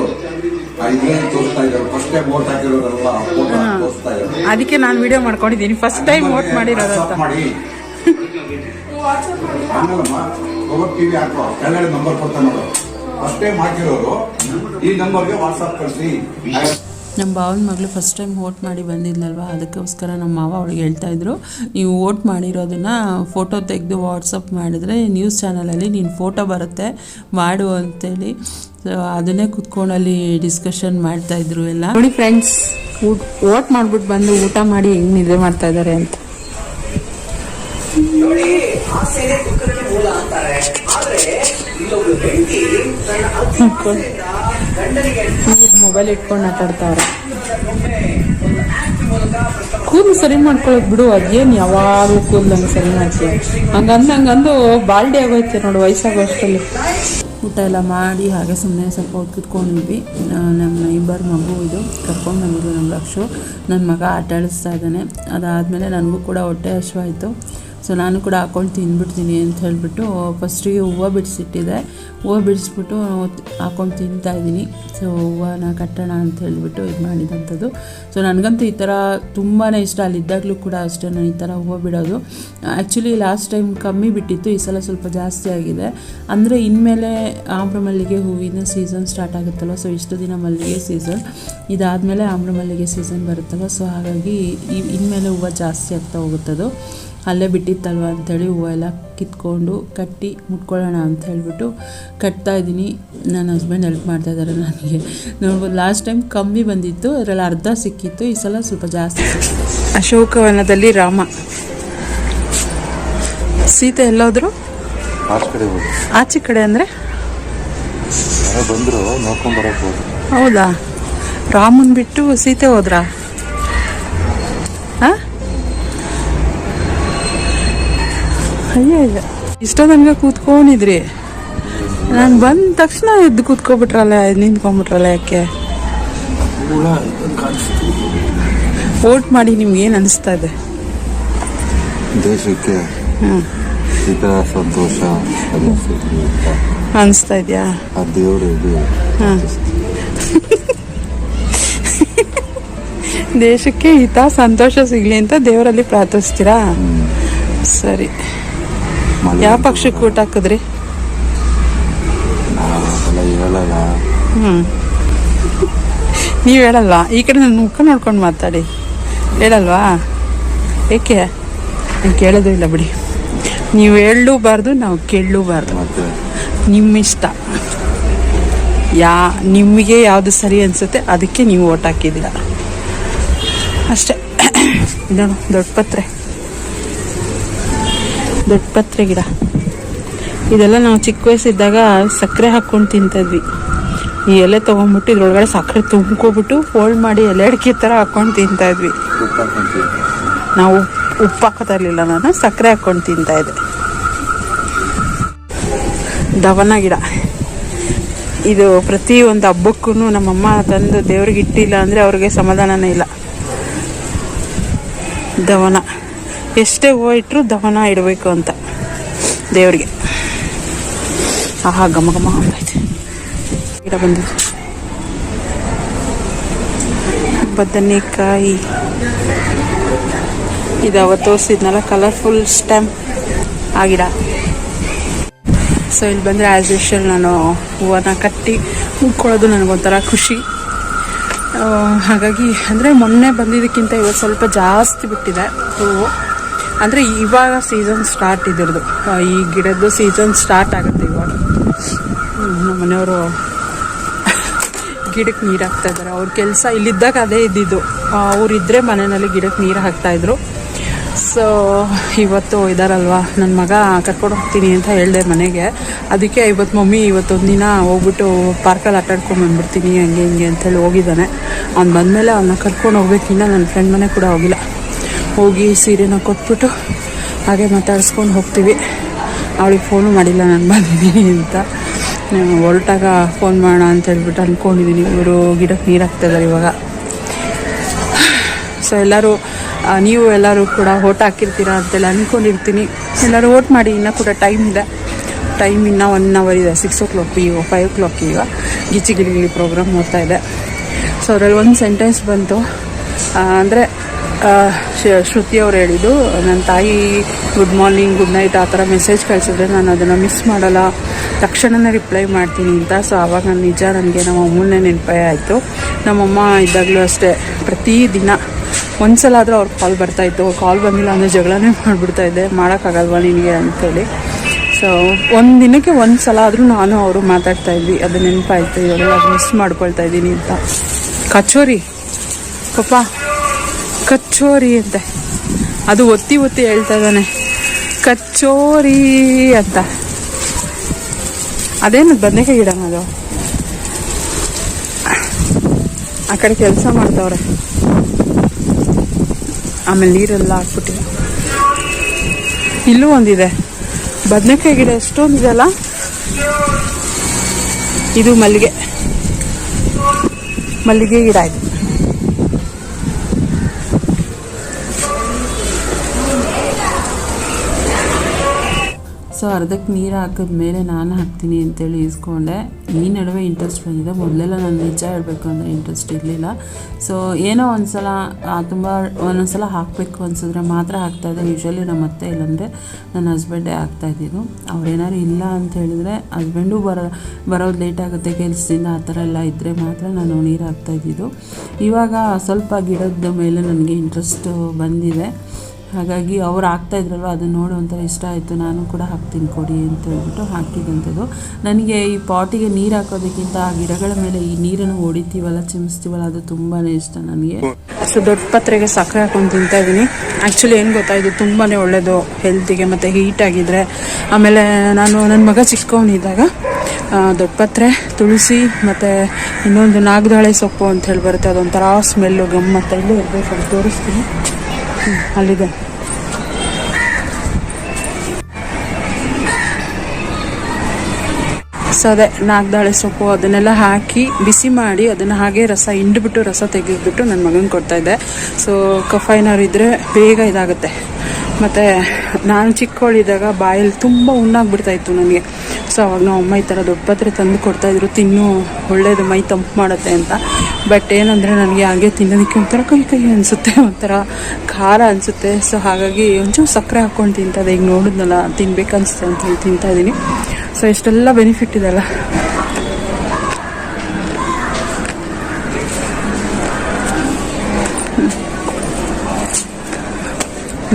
ಆ ತೋರಿಸ್ತಾ ಇದ್ದಾರೆ? ಫಸ್ಟ್ ಟೈಮ್ ವೋಟ್ ಹಾಕಿರೋದಲ್ಲ ಫೋಟೋ ತೋರಿಸ್ತಾ ಇದ್ದಾರೆ. ಅದಕ್ಕೆ ನಾನು ವಿಡಿಯೋ ಮಾಡ್ಕೊಂಡಿದ್ದೀನಿ. ಫಸ್ಟ್ ಟೈಮ್ ವೋಟ್ ಮಾಡಿರೋದು ಅಂತ. ನಂಬರ್ ಕೊಡ್ತಾನೆ ಫಸ್ಟ್ ಟೈಮ್ ಹಾಕಿರೋರು ಈ ನಂಬರ್ಗೆ ವಾಟ್ಸ್ಆಪ್ ಕಳಿಸಿ. ನಮ್ಮ ಭಾವನ ಮಗಳು ಫಸ್ಟ್ ಟೈಮ್ ವೋಟ್ ಮಾಡಿ ಬಂದಿದ್ಲಲ್ವ? ಅದಕ್ಕೋಸ್ಕರ ನಮ್ಮ ಮಾವ ಅವಳಿಗೆ ಹೇಳ್ತಾ ಇದ್ರು, ನೀವು ವೋಟ್ ಮಾಡಿರೋದನ್ನ ಫೋಟೋ ತೆಗೆದು ವಾಟ್ಸಪ್ ಮಾಡಿದ್ರೆ ನ್ಯೂಸ್ ಚಾನಲಲ್ಲಿ ನೀನು ಫೋಟೋ ಬರುತ್ತೆ, ಮಾಡು ಅಂತೇಳಿ. ಅದನ್ನೇ ಕುತ್ಕೊಂಡು ಅಲ್ಲಿ ಡಿಸ್ಕಷನ್ ಮಾಡ್ತಾ ಇದ್ರು ಎಲ್ಲ. ನೋಡಿ ಫ್ರೆಂಡ್ಸ್ ವೋಟ್ ಮಾಡ್ಬಿಟ್ಟು ಬಂದು ಊಟ ಮಾಡಿ ಹೆಂಗೆ ನಿದ್ರೆ ಮಾಡ್ತಾ ಇದ್ದಾರೆ ಅಂತ. ಮೊಬೈಲ್ ಇಟ್ಕೊಂಡು ಆಟಾಡ್ತಾರೆ. ಕೂದಲು ಸರಿ ಮಾಡ್ಕೊಳ್ಳೋದು ಬಿಡು ಅದೇನು ಯಾವಾಗಲೂ ಕೂದಲಂಗೆ ಸರಿ ಮಾಡ್ತೀವಿ ಹಂಗಂದು ಹಂಗಂದು ಬಾಲ್ಡಿ ಆಗೋಯ್ತೆ ನೋಡು ವಯಸ್ಸಾಗೋ ಅಷ್ಟರಲ್ಲಿ ಊಟ ಎಲ್ಲ ಮಾಡಿ ಹಾಗೆ ಸುಮ್ಮನೆ ಸ್ವಲ್ಪ ಹೊತ್ತು ಕುತ್ಕೊಂಡಿದ್ವಿ ನಮ್ಮ ಇಬ್ಬರು ಮಗು ಇದು ಕರ್ಕೊಂಡು ಬಂದಿದ್ದು ನಮ್ಮ ಲಕ್ಷ ನನ್ನ ಮಗ ಆಟ ಆಡಿಸ್ತಾ ಇದ್ದಾನೆ. ಅದಾದಮೇಲೆ ನನಗೂ ಕೂಡ ಹೊಟ್ಟೆ ಹಶ್ವಾಯಿತು ಸೊ ನಾನು ಕೂಡ ಹಾಕೊಂಡು ತಿಂದ್ಬಿಡ್ತೀನಿ ಅಂತ ಹೇಳಿಬಿಟ್ಟು ಫಸ್ಟಿಗೆ ಹೂವು ಬಿಡಿಸಿಟ್ಟಿದೆ. ಹೂವು ಬಿಡಿಸ್ಬಿಟ್ಟು ಹಾಕೊಂಡು ತಿಂತಾ ಇದ್ದೀನಿ. ಸೊ ಹೂವನ ಕಟ್ಟೋಣ ಅಂತ ಹೇಳಿಬಿಟ್ಟು ಇದು ಮಾಡಿದಂಥದ್ದು. ಸೊ ನನಗಂತೂ ಈ ಥರ ತುಂಬಾ ಇಷ್ಟ. ಅಲ್ಲಿದ್ದಾಗಲೂ ಕೂಡ ಅಷ್ಟೇ ನಾನು ಈ ಥರ ಹೂವು ಬಿಡೋದು. ಆ್ಯಕ್ಚುಲಿ ಲಾಸ್ಟ್ ಟೈಮ್ ಕಮ್ಮಿ ಬಿಟ್ಟಿತ್ತು, ಈ ಸಲ ಸ್ವಲ್ಪ ಜಾಸ್ತಿ ಆಗಿದೆ. ಅಂದರೆ ಇನ್ಮೇಲೆ ಆಮ್ರ ಮಲ್ಲಿಗೆ ಹೂವಿನ ಸೀಸನ್ ಸ್ಟಾರ್ಟ್ ಆಗುತ್ತಲ್ಲ ಸೊ ಇಷ್ಟು ದಿನ ಮಲ್ಲಿಗೆ ಸೀಸನ್ ಇದಾದಮೇಲೆ ಆಮ್ರ ಮಲ್ಲಿಗೆ ಸೀಸನ್ ಬರುತ್ತಲ್ಲ ಸೊ ಹಾಗಾಗಿ ಇನ್ಮೇಲೆ ಹೂವು ಜಾಸ್ತಿ ಆಗ್ತಾ ಹೋಗುತ್ತದು. ಅಲ್ಲೇ ಬಿಟ್ಟಿತ್ತಲ್ವ ಅಂಥೇಳಿ ಹೂವು ಎಲ್ಲ ಕಿತ್ಕೊಂಡು ಕಟ್ಟಿ ಮುಟ್ಕೊಳ್ಳೋಣ ಅಂತ ಹೇಳಿಬಿಟ್ಟು ಕಟ್ತಾ ಇದ್ದೀನಿ. ನನ್ನ ಹಸ್ಬೆಂಡ್ ಹೆಲ್ಪ್ ಮಾಡ್ತಾ ಇದ್ದಾರೆ ನನಗೆ. ನೋಡ್ಬೋದು ಲಾಸ್ಟ್ ಟೈಮ್ ಕಮ್ಮಿ ಬಂದಿತ್ತು ಅದರಲ್ಲಿ ಅರ್ಧ ಸಿಕ್ಕಿತ್ತು ಈ ಸಲ ಸ್ವಲ್ಪ ಜಾಸ್ತಿ ಅಶೋಕವನದಲ್ಲಿ ರಾಮ. ಸೀತೆ ಎಲ್ಲೋದ್ರು? ಆಚೆ ಕಡೆ ಹೋಗಿ ಆಚೆ ಕಡೆ ಅಂದರೆ? ಹೌದಾ? ರಾಮನ್ ಬಿಟ್ಟು ಸೀತೆ ಹೋದ್ರಾ? ಅಯ್ಯ ಅಯ್ಯ ಇಷ್ಟೋ ತನಕ ಕೂತ್ಕೊಂಡಿದ್ರಿ. ನಾನು ಬಂದ ತಕ್ಷಣ ಎದ್ದು ಕೂತ್ಕೊಬಿಟ್ರಲ್ಲ ನಿಂತ್ಕೊಂಡ್ಬಿಟ್ರಲ್ಲ ಯಾಕೆ? ವೋಟ್ ಮಾಡಿ ನಿಮ್ಗೆ ಏನು ಅನಿಸ್ತಾ ಇದೆ? ದೇಶಕ್ಕೆ. ಹಿತ ಸಂತೋಷ ಅನಿಸ್ತಾ ಇದೆಯಾ? ಆ ದೇವರು ಇದು. ದೇಶಕ್ಕೆ ಹಿತ ಸಂತೋಷ ಸಿಗ್ಲಿ ಅಂತ ದೇವರಲ್ಲಿ ಪ್ರಾರ್ಥಿಸ್ತೀರಾ? ಸರಿ. ಯಾವ ಪಕ್ಷಕ್ಕೆ ಊಟ ಹಾಕಿದ್ರಿ? ಹೇಳಲ್ಲ. ಹ್ಞೂ ನೀವು ಹೇಳಲ್ಲ. ಈ ಕಡೆ ನನ್ನ ಮುಖ ನೋಡ್ಕೊಂಡು ಮಾತಾಡಿ. ಹೇಳಲ್ವಾ? ಏಕೆ? ನಾನು ಕೇಳೋದು ಇಲ್ಲ ಬಿಡಿ. ನೀವು ಹೇಳಲೂಬಾರ್ದು ನಾವು ಕೇಳಲೂಬಾರ್ದು ನಿಮ್ಮ ಇಷ್ಟ ಯಾ ನಿಮಗೆ ಯಾವುದು ಸರಿ ಅನಿಸುತ್ತೆ ಅದಕ್ಕೆ ನೀವು ಓಟ್ ಹಾಕಿದ್ದೀರ. ಅಷ್ಟೇ. ನೋಡು ದೊಡ್ಡ ಪತ್ರೆ. ದೊಡ್ಡ ಪತ್ರೆ ಗಿಡ. ಇದೆಲ್ಲ ನಾವು ಚಿಕ್ಕ ವಯಸ್ಸಿದ್ದಾಗ ಸಕ್ಕರೆ ಹಾಕ್ಕೊಂಡು ತಿಂತಿದ್ವಿ. ಈ ಎಲೆ ತೊಗೊಂಡ್ಬಿಟ್ಟು ಇದ್ರೊಳಗಡೆ ಸಕ್ಕರೆ ತುಂಬ್ಕೊಬಿಟ್ಟು ಫೋಲ್ಡ್ ಮಾಡಿ ಎಲೆ ಅಡಿಕೆ ಥರ ಹಾಕ್ಕೊಂಡು ತಿಂತಾಯಿದ್ವಿ ನಾವು ಉಪ್ಪು ಹಾಕೋತಾ ಇರಲಿಲ್ಲ ನಾನು, ಸಕ್ಕರೆ ಹಾಕ್ಕೊಂಡು ತಿಂತಾಯಿದ್ದೆ ದವನ ಗಿಡ. ಇದು ಪ್ರತಿ ಒಂದು ಹಬ್ಬಕ್ಕೂ ನಮ್ಮಮ್ಮ ತಂದು ದೇವ್ರಿಗೆ ಇಟ್ಟಿಲ್ಲ ಅಂದರೆ ಅವ್ರಿಗೆ ಸಮಾಧಾನನೇ ಇಲ್ಲ. ದವನ. ಎಷ್ಟೇ ಹೂವು ಇಟ್ಟರು ದವನ ಇಡಬೇಕು ಅಂತ ದೇವ್ರಿಗೆ. ಆಹಾ, ಘಮ ಘಮ ಅಂತೈತೆ ಗಿಡ ಬಂದಿದೆ. ಬದನೆಕಾಯಿ. ಇದು ಅವತ್ತು ತೋರಿಸಿದ್ನಲ್ಲ ಕಲರ್ಫುಲ್ ಸ್ಟೆಮ್ ಆ ಗಿಡ. ಸೊ ಇಲ್ಲಿ ಬಂದರೆ ಆ್ಯಸ್ ಯೂಶಲ್ ನಾನು ಹೂವನ್ನ ಕಟ್ಟಿ ಮುಕ್ಕೊಳ್ಳೋದು ನನಗೊಂಥರ ಖುಷಿ. ಹಾಗಾಗಿ ಅಂದರೆ ಮೊನ್ನೆ ಬಂದಿದ್ದಕ್ಕಿಂತ ಇವತ್ತು ಸ್ವಲ್ಪ ಜಾಸ್ತಿ ಬಿಟ್ಟಿದೆ ಹೂವು. ಅಂದರೆ ಇವಾಗ ಸೀಸನ್ ಸ್ಟಾರ್ಟ್ ಇದ್ರದ್ದು ಈ ಗಿಡದ್ದು ಸೀಸನ್ ಸ್ಟಾರ್ಟ್ ಆಗುತ್ತೆ ಇವಾಗ. ನಮ್ಮ ಮನೆಯವರು ಗಿಡಕ್ಕೆ ನೀರು ಹಾಕ್ತಾ ಇದ್ದಾರೆ ಅವ್ರ ಕೆಲಸ ಇಲ್ಲಿದ್ದಾಗ ಅದೇ ಇದ್ದಿದ್ದು. ಅವರಿದ್ದರೆ ಮನೆಯಲ್ಲಿ ಗಿಡಕ್ಕೆ ನೀರು ಹಾಕ್ತಾಯಿದ್ರು ಸೊ ಇವತ್ತು ಇದಾರಲ್ವಾ? ನನ್ನ ಮಗ ಕರ್ಕೊಂಡು ಹೋಗ್ತೀನಿ ಅಂತ ಹೇಳಿದೆ ಮನೆಗೆ. ಅದಕ್ಕೆ ಇವತ್ತು ಮಮ್ಮಿ ಇವತ್ತೊಂದು ದಿನ ಹೋಗ್ಬಿಟ್ಟು ಪಾರ್ಕಲ್ಲಿ ಆಟ ಆಡ್ಕೊಂಡು ಬಂದ್ಬಿಡ್ತೀನಿ, ಹಂಗೆ ಹಿಂಗೆ ಅಂತೇಳಿ ಹೋಗಿದ್ದಾನೆ. ಅವ್ನು ಬಂದಮೇಲೆ ಅವನ್ನ ಕರ್ಕೊಂಡು ಹೋಗ್ಬೇಕಿನ್ನ ನನ್ನ ಫ್ರೆಂಡ್ ಮನೆ ಕೂಡ ಹೋಗಿಲ್ಲ. ಹೋಗಿ ಸೀರೆನ ಕೊಟ್ಬಿಟ್ಟು ಹಾಗೆ ಮಾತಾಡಿಸ್ಕೊಂಡು ಹೋಗ್ತೀವಿ. ಅವಳಿಗೆ ಫೋನು ಮಾಡಿಲ್ಲ, ನಾನು ಬಂದಿದ್ದೀನಿ ಅಂತ. ಹೊರಟಾಗ ಫೋನ್ ಮಾಡೋಣ ಅಂತ ಹೇಳ್ಬಿಟ್ಟು ಅಂದ್ಕೊಂಡಿದ್ದೀನಿ ಇವರು ಗಿಡಕ್ಕೆ ನೀರು ಹಾಕ್ತಾಯಿದ್ದಾರೆ ಇವಾಗ. ಸೊ ಎಲ್ಲರೂ ನೀವು ಎಲ್ಲರೂ ಕೂಡ ಓಟ್ ಹಾಕಿರ್ತೀರಾ ಅಂತೆಲ್ಲ ಅಂದ್ಕೊಂಡಿರ್ತೀನಿ ಎಲ್ಲರೂ ಓಟ್ ಮಾಡಿ, ಇನ್ನೂ ಕೂಡ ಟೈಮ್ ಇದೆ. ಟೈಮ್ ಇನ್ನೂ ಒನ್ ಅವರ್ ಇದೆ. ಸಿಕ್ಸ್ ಓ ಕ್ಲಾಕ್ ಈಗ ಫೈವ್ ಓ ಕ್ಲಾಕ್ ಈಗ. ಗಿಚ್ಚಿ ಗಿಲಿ ಪ್ರೋಗ್ರಾಮ್ ನೋಡ್ತಾಯಿದೆ ಇದೆ. ಸೊ ಅದರಲ್ಲಿ ಒಂದು ಸೆಂಟೆನ್ಸ್ ಬಂತು. ಅಂದರೆ ಶ್ರುತಿ ಅವ್ರು ಹೇಳಿದ್ದು ನನ್ನ ತಾಯಿ ಗುಡ್ ಮಾರ್ನಿಂಗ್ ಗುಡ್ ನೈಟ್ ಆ ಥರ ಮೆಸೇಜ್ ಕಳಿಸಿದ್ರೆ ನಾನು ಅದನ್ನು ಮಿಸ್ ಮಾಡಲ್ಲ. ತಕ್ಷಣನೇ ರಿಪ್ಲೈ ಮಾಡ್ತೀನಿ ಅಂತ. ಸೊ ಆವಾಗ ನಾನು ನಿಜ ನನಗೆ ನಮ್ಮ ಅಮ್ಮನೇ ನೆನಪೇ ಆಯಿತು. ನಮ್ಮಮ್ಮ ಇದ್ದಾಗಲೂ ಅಷ್ಟೇ. ಪ್ರತಿ ದಿನ ಒಂದ್ಸಲ ಆದರೂ ಅವ್ರ ಕಾಲ್ ಬರ್ತಾಯಿತ್ತು ಕಾಲ್ ಬಂದಿಲ್ಲ ಅಂದರೆ ಜಗಳನೇ ಮಾಡಿಬಿಡ್ತಾ ಇದ್ದೆ. ಮಾಡೋಕ್ಕಾಗಲ್ವಾ ನಿನಗೆ ಅಂಥೇಳಿ ಸೊ ಒಂದು ದಿನಕ್ಕೆ ಒಂದು ಸಲ ಆದರೂ ನಾನು ಅವರು ಮಾತಾಡ್ತಾ ಇದ್ವಿ. ಅದು ನೆನಪಾಯ್ತು. ಇವಾಗ ಮಿಸ್ ಮಾಡ್ಕೊಳ್ತಾ ಇದ್ದೀನಿ ಅಂತ. ಕಚೋರಿ. ಪಪ್ಪ. ಕಚ್ಚೋರಿ ಅಂತ. ಅದು ಒತ್ತಿ ಒತ್ತಿ ಹೇಳ್ತಾ ಇದ್ದಾನೆ. ಕಚ್ಚೋರಿ ಅಂತ. ಅದೇನು ಬದನೆಕಾಯಿ ಗಿಡ ಅದು ಆ ಕಡೆ ಕೆಲಸ ಮಾಡ್ತಾವ್ರೆ. ಆಮೇಲೆ ನೀರೆಲ್ಲ ಹಾಕ್ಬಿಟ್ಟಿದೆ. ಇಲ್ಲೂ ಒಂದಿದೆ. ಬದನೆಕಾಯಿ ಗಿಡ ಎಷ್ಟೊಂದಿದೆ ಅಲ್ಲ? ಇದು ಮಲ್ಲಿಗೆ. ಮಲ್ಲಿಗೆ ಗಿಡ ಇದು. ಸೊ ಅರ್ಧಕ್ಕೆ ನೀರು ಹಾಕಿದ್ಮೇಲೆ ನಾನು ಹಾಕ್ತೀನಿ ಅಂತೇಳಿ ಇಸ್ಕೊಂಡೆ ಈ ನಡುವೆ ಇಂಟ್ರೆಸ್ಟ್ ಬಂದಿದೆ. ಮೊದಲೆಲ್ಲ ನಾನು ನಿಜ ಹೇಳಬೇಕು ಅಂದರೆ ಇಂಟ್ರೆಸ್ಟ್ ಇರಲಿಲ್ಲ. ಸೊ ಏನೋ ಒಂದು ಸಲ ತುಂಬ ಒಂದೊಂದು ಸಲ ಹಾಕಬೇಕು ಅನ್ಸಿದ್ರೆ ಮಾತ್ರ ಹಾಕ್ತಾಯಿದ್ದೆ ಯೂಶ್ವಲಿ ನಮ್ಮ ಅತ್ತೆ ಇಲ್ಲಾಂದರೆ ನನ್ನ ಹಸ್ಬೆಂಡೇ ಹಾಕ್ತಾಯಿದ್ದಿದ್ದು ಅವ್ರೇನಾದ್ರು ಇಲ್ಲ ಅಂತ ಹೇಳಿದ್ರೆ ಹಸ್ಬೆಂಡು ಬರೋ, ಬರೋದು ಲೇಟ್ ಆಗುತ್ತೆ, ಕೆಲಸದಿಂದ ಆ ಥರ ಎಲ್ಲ ಇದ್ದರೆ ಮಾತ್ರ ನಾನು ನೀರು ಹಾಕ್ತಾಯಿದ್ದಿದ್ದು ಇವಾಗ ಸ್ವಲ್ಪ ಗಿಡದ ಮೇಲೆ ನನಗೆ ಇಂಟ್ರೆಸ್ಟ್ ಬಂದಿದೆ. ಹಾಗಾಗಿ ಅವ್ರು ಹಾಕ್ತಾ ಇದ್ರಲ್ಲ ಅದನ್ನ ನೋಡಿ ಒಂಥರ ಇಷ್ಟ ಆಯಿತು, ನಾನು ಕೂಡ ಹಾಕ್ತೀನಿ ಕೊಡಿ ಅಂತ ಹೇಳ್ಬಿಟ್ಟು ಹಾಕಿದಂಥದ್ದು. ನನಗೆ ಈ ಪಾಟಿಗೆ ನೀರು ಹಾಕೋದಕ್ಕಿಂತ ಆ ಗಿಡಗಳ ಮೇಲೆ ಈ ನೀರನ್ನು ಹೊಡಿತೀವಲ್ಲ ಚಿಮಿಸ್ತೀವಲ್ಲ ಅದು ತುಂಬಾ ಇಷ್ಟ ನನಗೆ. ಸೊ ದೊಡ್ಡ ಪತ್ರೆಗೆ ಸಕ್ಕರೆ ಹಾಕೊಂಡು ತಿಂತಾ ಇದ್ದೀನಿ. ಆ್ಯಕ್ಚುಲಿ ಏನು ಗೊತ್ತಾ, ಇದು ತುಂಬಾ ಒಳ್ಳೆಯದು ಹೆಲ್ತಿಗೆ ಮತ್ತು ಹೀಟ್ ಆಗಿದ್ರೆ. ಆಮೇಲೆ ನಾನು ನನ್ನ ಮಗ ಚಿಕ್ಕವನಿದ್ದಾಗ ದೊಡ್ಡ ಪತ್ರೆ, ತುಳಸಿ ಮತ್ತು ಇನ್ನೊಂದು ನಾಗದಾಳೆ ಸೊಪ್ಪು ಅಂತ ಹೇಳಿ ಬರುತ್ತೆ ಅದೊಂಥರ ಸ್ಮೆಲ್ಲು ಗಮ್ಮತ್ತಲ್ಲೂ ಇರಬೇಕು, ಅದು ತೋರಿಸ್ತೀನಿ. ಅಲ್ಲಿದೆ. ಸೊ ಅದೇ ನಾಲ್ಕು ಸೊಪ್ಪು ಅದನ್ನೆಲ್ಲ ಹಾಕಿ ಬಿಸಿ ಮಾಡಿ ಅದನ್ನು ಹಾಗೆ ರಸ ಹಿಂಡ್ಬಿಟ್ಟು ರಸ ತೆಗೆದ್ಬಿಟ್ಟು ನನ್ನ ಮಗನಿಗೆ ಕೊಡ್ತಾ ಇದ್ದೆ. ಸೊ ಕಫ ಏನಾದ್ರು ಇದ್ದರೆ ಬೇಗ ಇದಾಗುತ್ತೆ. ಮತ್ತು ನಾನು ಚಿಕ್ಕವಳಿದ್ದಾಗ ಬಾಯಲ್ಲಿ ತುಂಬ ಹುಣ್ಣಾಗ್ಬಿಡ್ತಾ ಇತ್ತು ನನಗೆ. ಸೊ ಅವಾಗ ನಾವು ಅಮ್ಮ ಈ ಥರ ದೊಡ್ಡ ಪಾತ್ರೆ ತಂದು ಕೊಡ್ತಾಯಿದ್ರು ತಿನ್ನು, ಒಳ್ಳೇದು ಮೈ ತಂಪು ಮಾಡುತ್ತೆ ಅಂತ. ಬಟ್ ಏನಂದರೆ ನನಗೆ ಹಾಗೆ ತಿನ್ನೋದಕ್ಕೆ ಒಂಥರ ಕೈ ಕೈ ಅನಿಸುತ್ತೆ, ಒಂಥರ ಖಾರ ಅನಿಸುತ್ತೆ. ಸೊ ಹಾಗಾಗಿ ಒಂಚೂರು ಸಕ್ಕರೆ ಹಾಕ್ಕೊಂಡು ತಿಂತದೆ. ಈಗ ನೋಡಿದ್ನಲ್ಲ ತಿನ್ಬೇಕನ್ಸುತ್ತೆ ಅಂತ ಹೇಳಿ ತಿಂತಾ ಇದ್ದೀನಿ. ಸೊ ಇಷ್ಟೆಲ್ಲ ಬೆನಿಫಿಟ್ ಇದೆಲ್ಲ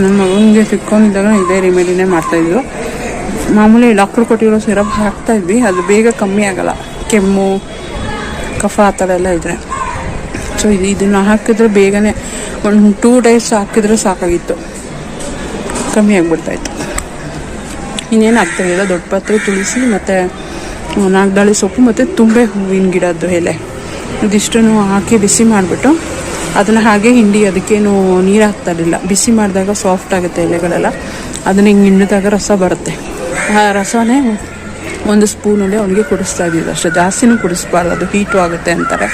ನಮ್ಮ ಮಗನಿಗೆ ಸಿಕ್ಕೊಂಡಿದ್ದಾಗ ಇದೇ ರೆಮಿಡಿನೇ ಮಾಡ್ತಾಯಿದ್ರು ಮಾಮೂಲಿ ಡಾಕ್ಟ್ರು ಕೊಟ್ಟಿರೋ ಸಿರಪ್ ಹಾಕ್ತಾ ಇದ್ವಿ. ಅದು ಬೇಗ ಕಮ್ಮಿ ಆಗಲ್ಲ. ಕೆಮ್ಮು, ಕಫ ಆ ಥರ ಎಲ್ಲ ಇದ್ರೆ. ಸೊ ಇದು ಇದನ್ನು ಹಾಕಿದ್ರೆ ಬೇಗನೆ ಒಂದು ಟೂ ಡೇಸ್ ಹಾಕಿದ್ರೆ ಸಾಕಾಗಿತ್ತು. ಕಮ್ಮಿ ಆಗಿಬಿಡ್ತಾಯಿತ್ತು. ಇನ್ನೇನು ಆಗ್ತಾಯಿಲ್ಲ ದೊಡ್ಡ ಪಾತ್ರೆ, ತುಳಸಿ ಮತ್ತು ನಾಗ್ದಾಳಿ ಸೊಪ್ಪು ಮತ್ತು ತುಂಬೆ ಹೂವಿನ ಗಿಡದ್ದು ಎಲೆ. ಇದಿಷ್ಟನ್ನು ಹಾಕಿ ಬಿಸಿ ಮಾಡಿಬಿಟ್ಟು ಅದನ್ನು ಹಾಗೆ ಹಿಂಡಿ ಅದಕ್ಕೇನು ನೀರು ಹಾಕ್ತಾ ಇರಲಿಲ್ಲ. ಬಿಸಿ ಮಾಡಿದಾಗ ಸಾಫ್ಟ್ ಆಗುತ್ತೆ ಎಲೆಗಳೆಲ್ಲ. ಅದನ್ನ ಹಿಂಗೆ ಹಿಂಡಿದಾಗ ರಸ ಬರುತ್ತೆ. ಆ ರಸನೇ ಒಂದು ಸ್ಪೂನಲ್ಲಿ ಅವನಿಗೆ ಕುಡಿಸ್ತಾ ಇದ್ದಿದ್ದು ಅಷ್ಟೇ ಜಾಸ್ತಿನೂ ಕುಡಿಸ್ಬಾರ್ದು. ಅದು ಹೀಟು ಆಗುತ್ತೆ ಅಂತಾರೆ.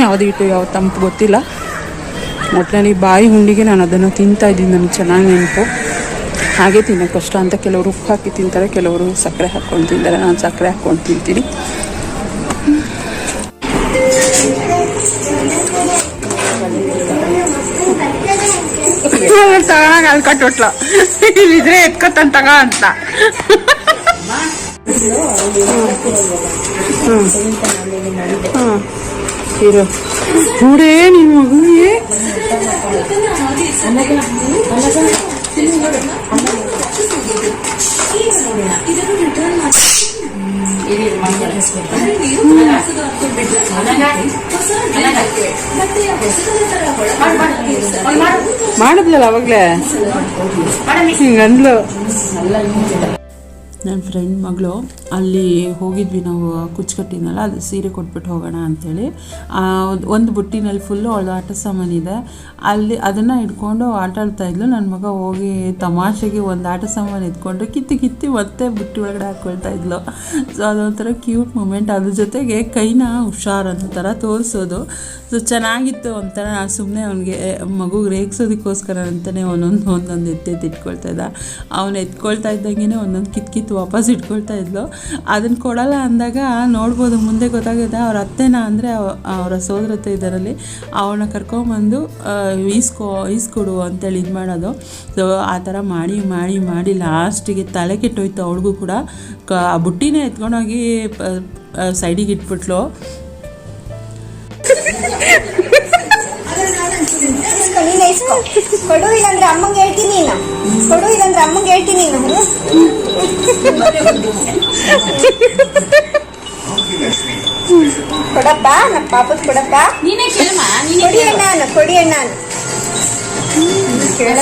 ಯಾವ್ದು ಹೀಟು ಯಾವ ತಂಪು ಗೊತ್ತಿಲ್ಲ. ಒಟ್ಟಿನಲ್ಲಿ ಬಾಯಿ ಹುಂಡಿಗೆ ನಾನು ಅದನ್ನು ತಿಂತಾ ಇದ್ದೀನಿ. ನನಗೆ ಚೆನ್ನಾಗಿ ನೆನಪು. ಹಾಗೆ ತಿನ್ನೋಕ್ಕಷ್ಟ ಅಂತ ಕೆಲವರು ಉಪ್ಪು ಹಾಕಿ ತಿಂತಾರೆ. ಕೆಲವರು ಸಕ್ಕರೆ ಹಾಕ್ಕೊಂಡು ತಿಂತಾರೆ. ನಾನು ಸಕ್ಕರೆ ಹಾಕ್ಕೊಂಡು ತಿಂತೀನಿ. ತಗೋಣ ಅಲ್ಲಿ ಕಟ್ಟೊಟ್ಲು. ಇಲ್ಲಿದ್ರೆ ಎತ್ಕೊತಾನೆ ತಗ ಅಂತ. ಹ್ಮ್. ಇರು. ನೋಡೇ ನಿನ್ ಮಗುವಿಗೆ ಮಾಡಿದ್ಲಲ್ಲ ಅವಾಗ್ಲೇ ಹಿಂಗಂದ್ಲು ನನ್ನ ಫ್ರೆಂಡ್ ಮಗಳು, ಅಲ್ಲಿ ಹೋಗಿದ್ವಿ ನಾವು ಕುಚ್ಚುಕಟ್ಟಿನಲ್ಲ ಅದು ಸೀರೆ ಕೊಟ್ಬಿಟ್ಟು ಹೋಗೋಣ ಅಂಥೇಳಿ ಒಂದು ಬುಟ್ಟಿನಲ್ಲಿ ಫುಲ್ಲು ಅವಳು ಆಟ ಸಾಮಾನಿದೆ ಅಲ್ಲಿ ಅದನ್ನು ಇಟ್ಕೊಂಡು ಆಟ ಆಡ್ತಾ ಇದ್ಲು. ನನ್ನ ಮಗ ಹೋಗಿ ತಮಾಷೆಗೆ ಒಂದು ಆಟ ಸಾಮಾನು ಎತ್ಕೊಂಡು ಕಿತ್ತಿ ಕಿತ್ತಿ ಮತ್ತೆ ಬುಟ್ಟಿ ಒಳಗಡೆ ಹಾಕ್ಕೊಳ್ತಾ ಇದ್ಲು. ಸೊ ಅದೊಂಥರ ಕ್ಯೂಟ್ ಮೂಮೆಂಟ್ ಅದ್ರ ಜೊತೆಗೆ ಕೈನ ಹುಷಾರ್ ಅನ್ನೋ ಥರ ತೋರಿಸೋದು. ಸೊ ಚೆನ್ನಾಗಿತ್ತು ಒಂಥರ. ಸುಮ್ಮನೆ ಅವನಿಗೆ ಮಗುಗೆ ರೇಗಿಸೋದಕ್ಕೋಸ್ಕರ ಅಂತಲೇ ಒಂದೊಂದು ಒಂದೊಂದು ಎತ್ತೆತ್ತಿಟ್ಕೊಳ್ತಾ ಇದ್ದ. ಅವನು ಎತ್ಕೊಳ್ತಾ ಇದ್ದಂಗೆ ಒಂದೊಂದು ಕಿತ್ ಕಿತ್ತು ವಾಪಸ್ ಇಟ್ಕೊಳ್ತಾ ಇದ್ಲು. ಅದನ್ನು ಕೊಡಲ್ಲ ಅಂದಾಗ ನೋಡ್ಬೋದು, ಮುಂದೆ ಗೊತ್ತಾಗುತ್ತೆ ಅವ್ರ ಅತ್ತೆನ ಅಂದರೆ ಅವರ ಸೋದರತ್ತೆ ಇದರಲ್ಲಿ ಅವನ ಕರ್ಕೊಂಬಂದು ಈಸ್ಕೋ ಈಸ್ಕೊ, ಈಸ್ಕೊಡು ಅಂತೇಳಿ ಇದು ಮಾಡೋದು. ಸೊ ಆ ಥರ ಮಾಡಿ ಮಾಡಿ ಮಾಡಿ ಲಾಸ್ಟಿಗೆ ತಲೆ ಕೆಟ್ಟೋಯ್ತು ಅವಳಿಗೂ ಕೂಡ. ಕ, ಆ ಬುಟ್ಟಿನೇ ಎತ್ಕೊಂಡೋಗಿ ಸೈಡಿಗೆ ಇಟ್ಬಿಟ್ಲು. ಇಸ್ಕೊ ನೀನೇ ಇಸ್ಕೊ ಕೊಡು ಇಲ್ಲಾಂದ್ರೆ ಅಮ್ಮಂಗೆ ಹೇಳ್ತೀನಿ ನೀನು ಕೊಡು ಇಲ್ಲಾಂದ್ರೆ ಅಮ್ಮಂಗೆ ಹೇಳ್ತೀನಿ ನೀನು ಕೊಡಪ್ಪ ನಮ್ಮ ಪಾಪದ ಕೊಡಪ್ಪ ಕೊಡಿ ಅಣ್ಣ ಕೊಡಿ ಅಣ್ಣ ಕೊಡೋ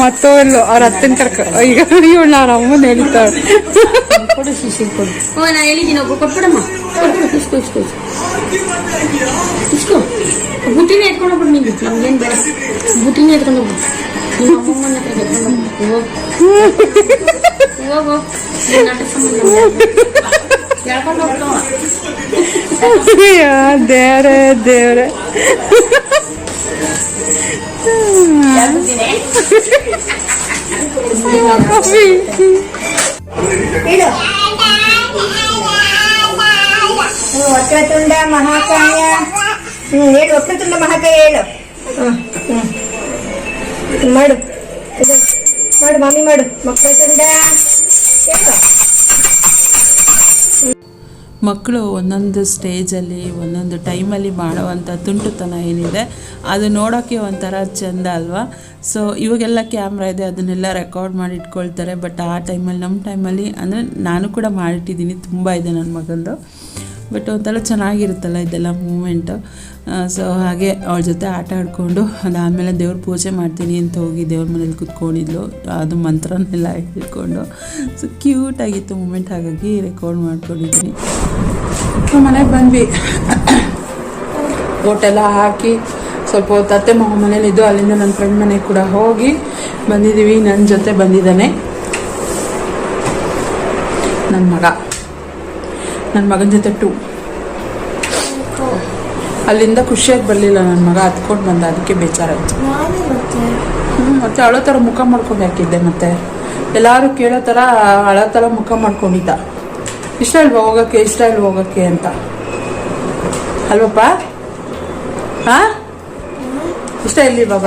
ಮತ್ತೋ ಇಲ್ಲೋ ಅವ್ರ ಅತ್ತನ ಕರ್ಕ ಈಗ ಇವಳು ಅವ್ರ ಅಮ್ಮನ ಹೇಳ್ತಾಳೆ ಕೊಡು ಶಿಶಿ ಕೊಡು. ಓ ನಾನು ಹೇಳಿದ್ದೀನಿ ಒಬ್ರು ಕೊಟ್ಬಿಡಮ್ಮ. ಕೊಟ್ಬಿಡು ಇಸ್ಕೊ ಇಸ್ಕೊ ಇಸ್ಕೊ. ಇಸ್ಕೊ. ಬುಟ್ಟಿನೇ ಎತ್ಕೊಂಡು ಹೋಗ್ಬಿಡು ನಿಂಗೆ ನಮ್ಗೇನು ಬೇಡ. ಬುಟ್ಟಿನೇ ಎತ್ಕೊಂಡು ಹೋಗ್ಬಿಡು ನಿಮ್ಮ ಅಮ್ಮಮ್ಮನ ಹತ್ರ ಎತ್ಕೊಂಡು ಹೋಗ್ಬಿಡು ಹೋಗು. ಹೋಗು ನೀನ್ ಆಟ ಸಾಮಾನು ಹೇಳ್ಕೊಂಡು ಹೋಗ್ತಾವ ದೇವ್ರೆ ದೇವ್ರೆ. ಹೇಳು ವಕ್ರತುಂಡ ಮಹಾಕಾಯ ಹ್ಮ್ ಹೇಳು ವಕ್ರತುಂಡ ಮಹಾಕಾಯ ಹೇಳು ಹ್ಮ್ ಹ್ಮ್ ಮಾಡು ಇದು ಮಾಡು ಮಾಮಿ ಮಾಡು ವಕ್ರತುಂಡ ಹೇಳು ಮಕ್ಕಳು ಒಂದೊಂದು ಸ್ಟೇಜಲ್ಲಿ, ಒಂದೊಂದು ಟೈಮಲ್ಲಿ ಮಾಡುವಂಥ ತುಂಟುತನ ಏನಿದೆ, ಅದು ನೋಡೋಕ್ಕೆ ಒಂಥರ ಚೆಂದ ಅಲ್ವಾ? ಸೊ ಇವಾಗೆಲ್ಲ ಕ್ಯಾಮ್ರಾ ಇದೆ, ಅದನ್ನೆಲ್ಲ ರೆಕಾರ್ಡ್ ಮಾಡಿ ಇಟ್ಕೊಳ್ತಾರೆ ಬಟ್ ಆ ಟೈಮಲ್ಲಿ, ನಮ್ಮ ಟೈಮಲ್ಲಿ ಅಂದರೆ ನಾನು ಕೂಡ ಮಾಡಿಟ್ಟಿದ್ದೀನಿ, ತುಂಬ ಇದೆ ನನ್ನ ಮಗಂದು. ಬಟ್ ಒಂಥರ ಚೆನ್ನಾಗಿರುತ್ತಲ್ಲ ಇದೆಲ್ಲ ಮೂಮೆಂಟು ಸೊ ಹಾಗೆ ಅವಳ ಜೊತೆ ಆಟ ಆಡಿಕೊಂಡು, ಅದಾದಮೇಲೆ ದೇವ್ರ ಪೂಜೆ ಮಾಡ್ತೀನಿ ಅಂತ ಹೋಗಿ ದೇವ್ರ ಮನೇಲಿ ಕುತ್ಕೊಂಡಿದ್ಲು. ಅದು ಮಂತ್ರನೆಲ್ಲ ಹೇಳ್ಕೊಂಡು ಸೊ ಕ್ಯೂಟಾಗಿತ್ತು ಮೂಮೆಂಟ್ ಹಾಗಾಗಿ ರೆಕಾರ್ಡ್ ಮಾಡ್ಕೊಂಡಿದ್ದೀನಿ. ಮನೆಗೆ ಬಂದ್ವಿ. ಓಟೆಲ್ಲ ಹಾಕಿ, ಸ್ವಲ್ಪ ತತ್ತೆ ಮಾವ ಮನೇಲಿದ್ದು ಅಲ್ಲಿಂದ ನನ್ನ ಫ್ರೆಂಡ್ ಮನೆಗೆ ಕೂಡ ಹೋಗಿ ಬಂದಿದ್ದೀವಿ ನನ್ನ ಜೊತೆ ಬಂದಿದ್ದಾನೆ. ನನ್ನ ಮಗ. ನನ್ನ ಮಗನ ಜೊತೆ ಟೂ ಅಲ್ಲಿಂದ ಖುಷಿಯಾಗಿ ಬರಲಿಲ್ಲ ನನ್ನ ಮಗ ಹತ್ಕೊಂಡು ಬಂದ ಅದಕ್ಕೆ ಬೇಜಾರಾಯ್ತು. ಹ್ಮ್, ಮತ್ತೆ ಅಳೋ ಥರ ಮುಖ ಮಾಡ್ಕೊಂಡು ಹಾಕಿದ್ದೆ ಮತ್ತೆ? ಎಲ್ಲರೂ ಕೇಳೋ ಥರ ಅಳೋ ಥರ ಮುಖ ಮಾಡ್ಕೊಂಡಿದ್ದ. ಇಷ್ಟ ಇಲ್ವಾ ಹೋಗೋಕ್ಕೆ ಇಷ್ಟ ಇಲ್ವಾ ಹೋಗೋಕ್ಕೆ ಅಂತ? ಅಲ್ವಪ್ಪ? ಹಾಂ ಇಷ್ಟ ಇಲ್ಲಿಲ್ವಾ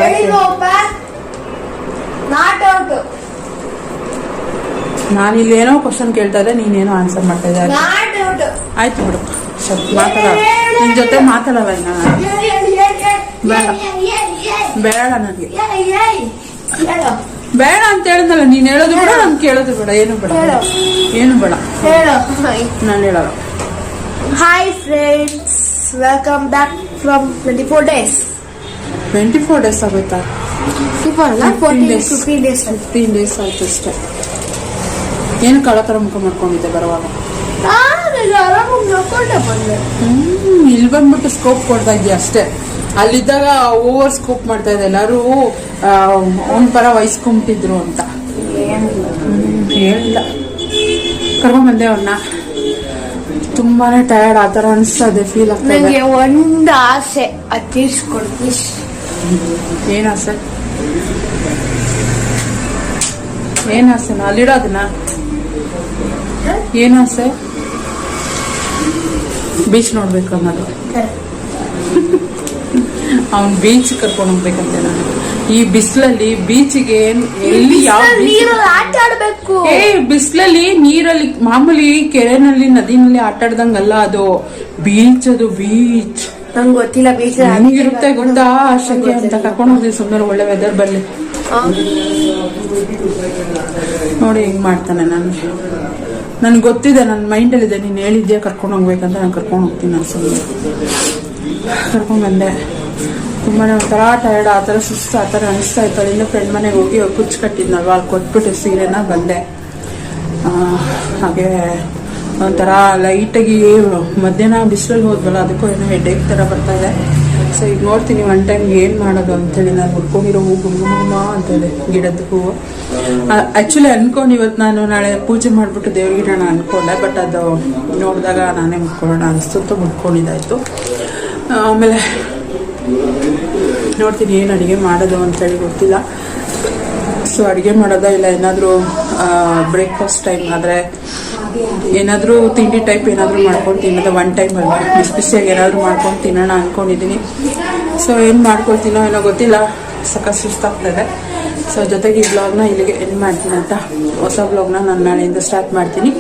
ನಾನು ಇಲ್ಲಿ ಏನೋ ಕ್ವಶನ್ ಕೇಳ್ತಾ ಇದ್ದೆ ನೀನೇನೋ ಆನ್ಸರ್ ಮಾಡ್ತಾ ಇದ್ದೆ ಆಯ್ತು? ಬಿಡು. ಸ್ವಲ್ಪ ಮಾತಾಡ. ನಿನ್ ಜೊತೆ ಮಾತಾಡಲ್ಲ ಇನ್ನ. ಬೇಡ. ಬೇಡ ನನಗೆ. ಬೇಡ ಅಂತ ಹೇಳಿದ್ನಲ್ಲ ನೀನ್ ಹೇಳೋದು ಬೇಡ ನಾನು ಕೇಳೋದು ಬೇಡ ಏನು ಬೇಡ. ಏನು ಬೇಡ. ನಾನು ಹೇಳಲ್ಲ. Hi friends welcome back from 24 days. Twenty four days ಆಗೋಯ್ತಾ 24 ಅಲ್ಲ? 15 14 days. 15 ಡೇಸ್ ಫಿಫ್ಟೀನ್ ಡೇಸ್ ಆಯ್ತು ಅಷ್ಟೇ. ಏನು ಕಳತರ ಮುಖ ಮಾಡ್ಕೊಂಡಿದ್ದೆ ಬರುವಾಗ? ಆರಾಮಾಗಿ ನೋಡ್ಕೊಂಡೆ ಬಂದೆ ಹ್ಮ್ ಇಲ್ಲಿ ಬಂದ್ಬಿಟ್ಟು ಸ್ಕೋಪ್ ಕೊಡ್ತಾ ಇದೀಯ ಅಷ್ಟೇ. ಅಲ್ಲಿದ್ದಾಗ ಓವರ್ ಸ್ಕೋಪ್ ಮಾಡ್ತಾ ಇದೆ ಎಲ್ಲರೂ ಅವನ ಪರ ವಹಿಸ್ಕೊಂಬಿಟ್ಟಿದ್ರು ಅಂತ. ಏನು ಹೇಳಿಲ್ಲ ಕರ್ಕೊಂಬಂದೆ ಅವನ್ನ ತುಂಬಾನೇ ಟಯರ್ಡ್ ಆ ಥರ ಅನ್ಸ್ತದೆ ಫೀಲ್ ಆಗ್ತದೆ ನನಗೆ ಒಂದು ಆಸೆ ಅದು ತೀರ್ಸ್ಕೊಡು ಏನು ಏನ್ ಆಸೆ? ಏನು ಆಸೆನಾ ಅಲ್ಲಿಡೋದನ್ನ ಏನು ಆಸೆ? ಬೀಚ್ ನೋಡ್ಬೇಕು ಅನ್ನೋದು. ಅವ್ನ್ ಬೀಚ್ ಕರ್ಕೊಂಡು ಹೋಗ್ಬೇಕಂತೆ ನಾನು. ಈ ಬಿಸಿಲಲ್ಲಿ ಬೀಚಿಗೆ ಎಲ್ಲಿ ಯಾವ beach- ನೀರಲ್ಲಿ ಆಟ ಆಡ್ಬೇಕು. ಏ ಬಿಸಿಲಲ್ಲಿ ನೀರಲ್ಲಿ ಮಾಮೂಲಿ ಕೆರೆನಲ್ಲಿ ನದಿನಲ್ಲಿ ಆಟ ಆಡ್ದಂಗಲ್ಲ ಅದು. ಬೀಚ್ ಅದು ಬೀಚ್. ನಂಗೆ ಗೊತ್ತಿಲ್ಲ ಬೀಚ್ ಹೆಂಗಿರುತ್ತೆ ಗೊತ್ತಾ? ಅಷ್ಟಕ್ಕೆ ಅಂತ ಕರ್ಕೊಂಡು ಹೋಗ್ತೀವಿ ಸುಮ್ಮನೆ ಒಳ್ಳೆ ವೆದರ್ ಬರ್ಲಿ ನೋಡಿ ಹೆಂಗ್ ಮಾಡ್ತಾನೆ ನಾನು. ನನ್ಗೆ ಗೊತ್ತಿದೆ ನನ್ನ ಮೈಂಡಲ್ಲಿದೆ, ನೀನು ಹೇಳಿದ್ಯಾ ಕರ್ಕೊಂಡು ಹೋಗ್ಬೇಕಂತ ನಾನು ಕರ್ಕೊಂಡು ಹೋಗ್ತೀನಿ ನಾನು ಸುಮ್ಮನೆ ಕರ್ಕೊಂಡು ಬಂದೆ. ತುಂಬಾ ಒಂಥರ ಟಯರ್ಡ್ ಆ ಥರ ಸುಸ್ತು, ಆ ಥರ ಅನಿಸ್ತಾ ಇತ್ತು ಅಲ್ಲಿಂದ ಫ್ರೆಂಡ್ ಮನೆಗೆ ಹೋಗಿ ಅವ್ರು ಕುಚ್ಚು ಕಟ್ಟಿದ್ನಲ್ವ ಅಲ್ಲಿ ಕೊಟ್ಬಿಟ್ಟು ಸೀರೆನ ಬಂದೆ. ಹಾಗೆ ಒಂಥರ ಲೈಟಾಗಿ ಮಧ್ಯಾಹ್ನ ಬಿಸಿಲಲ್ಲಿ ಹೋದ್ವಲ್ಲ, ಅದಕ್ಕೂ ಏನೋ ಹೆಡ್ಏಕ್ ಥರ ಬರ್ತಾ ಇದೆ. ಸೊ ಈಗ ನೋಡ್ತೀನಿ ಒನ್ ಟೈಮ್ ಏನು ಮಾಡೋದು ಅಂತೇಳಿ. ನಾನು ಹುಡ್ಕೊಂಡಿರೋ ಹೂ ಗುಮ್ಮ ಗುಮ್ಮ ಅಂತೇಳಿ ಗಿಡದ ಹೂವು ಆ್ಯಕ್ಚುಲಿ ಅನ್ಕೊಂಡು ಇವತ್ತು ನಾನು ನಾಳೆ ಪೂಜೆ ಮಾಡಿಬಿಟ್ಟು ದೇವ್ರಿಗೆ ನಾನು ಅನ್ಕೊಂಡೆ ಬಟ್ ಅದು ನೋಡಿದಾಗ ನಾನೇ ಮುಟ್ಕೊಳ್ಳೋಣ ಅನಿಸ್ತು ಮುಟ್ಕೊಂಡಿದ್ದಾಯ್ತು. ಆಮೇಲೆ ನೋಡ್ತೀನಿ ಏನು ಅಡುಗೆ ಮಾಡೋದು ಅಂತೇಳಿ ಗೊತ್ತಿಲ್ಲ. ಸೊ ಅಡುಗೆ ಮಾಡೋದ ಇಲ್ಲ ಏನಾದರೂ ಬ್ರೇಕ್ಫಾಸ್ಟ್ ಟೈಮ್ ಆದರೆ ಏನಾದರೂ ತಿಂಡಿ ಟೈಪ್ ಏನಾದರೂ ಮಾಡ್ಕೊಂಡು ತಿನ್ನೋದು? ಒನ್ ಟೈಮ್ ಅಲ್ವಾ? ಬಿಸಿ ಬಿಸಿಯಾಗಿ ಏನಾದರೂ ಮಾಡ್ಕೊಂಡು ತಿನ್ನೋಣ ಅಂದ್ಕೊಂಡಿದ್ದೀನಿ ಸೊ ಏನು ಮಾಡ್ಕೊಳ್ತೀನೋ ಏನೋ ಗೊತ್ತಿಲ್ಲ. ಸಖತ್ ಸುಸ್ತಾಗ್ತದೆ. ಸೊ ಜೊತೆಗೆ ಈ ಬ್ಲಾಗ್ನ ಇಲ್ಲಿಗೆ ಎಂಡ್ ಮಾಡ್ತೀನಿ ಅಂತ. ಹೊಸ ಬ್ಲಾಗ್ನ ನಾನು ನಾಳೆಯಿಂದ ಸ್ಟಾರ್ಟ್ ಮಾಡ್ತೀನಿ.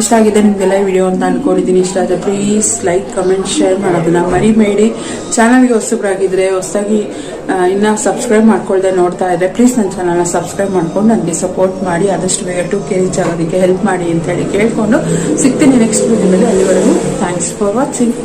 ಇಷ್ಟ ಆಗಿದೆ ನಿಮಗೆಲ್ಲ ವಿಡಿಯೋ ಅಂತ ಅನ್ಕೊಂಡಿದ್ದೀನಿ. ಇಷ್ಟ ಆದರೆ ಪ್ಲೀಸ್ ಲೈಕ್ ಕಮೆಂಟ್ ಶೇರ್ ಮಾಡೋದನ್ನ ಮರಿಬೇಡಿ. ಚಾನಲ್ಗೆ ಹೊಸಬ್ರಾಗಿದ್ರೆ ಹೊಸದಾಗಿ ಇನ್ನು ಸಬ್ಸ್ಕ್ರೈಬ್ ಮಾಡ್ಕೊಳ್ದೆ ನೋಡ್ತಾ ಇದ್ದರೆ ಪ್ಲೀಸ್ ನನ್ನ ಚಾನಲ್ನ ಸಬ್ಸ್ಕ್ರೈಬ್ ಮಾಡ್ಕೊಂಡು ನನಗೆ ಸಪೋರ್ಟ್ ಮಾಡಿ. ಆದಷ್ಟು ಬೇಗ ಟು ಕೆ ರೀಚ್ ಆಗೋದಕ್ಕೆ ಹೆಲ್ಪ್ ಮಾಡಿ ಅಂತೇಳಿ ಕೇಳಿಕೊಂಡು ಸಿಗ್ತೀನಿ ನೆಕ್ಸ್ಟ್ ವಿಡಿಯೋದಲ್ಲಿ ಅಲ್ಲಿವರೆಗೂ ಥ್ಯಾಂಕ್ಸ್ ಫಾರ್ ವಾಚಿಂಗ್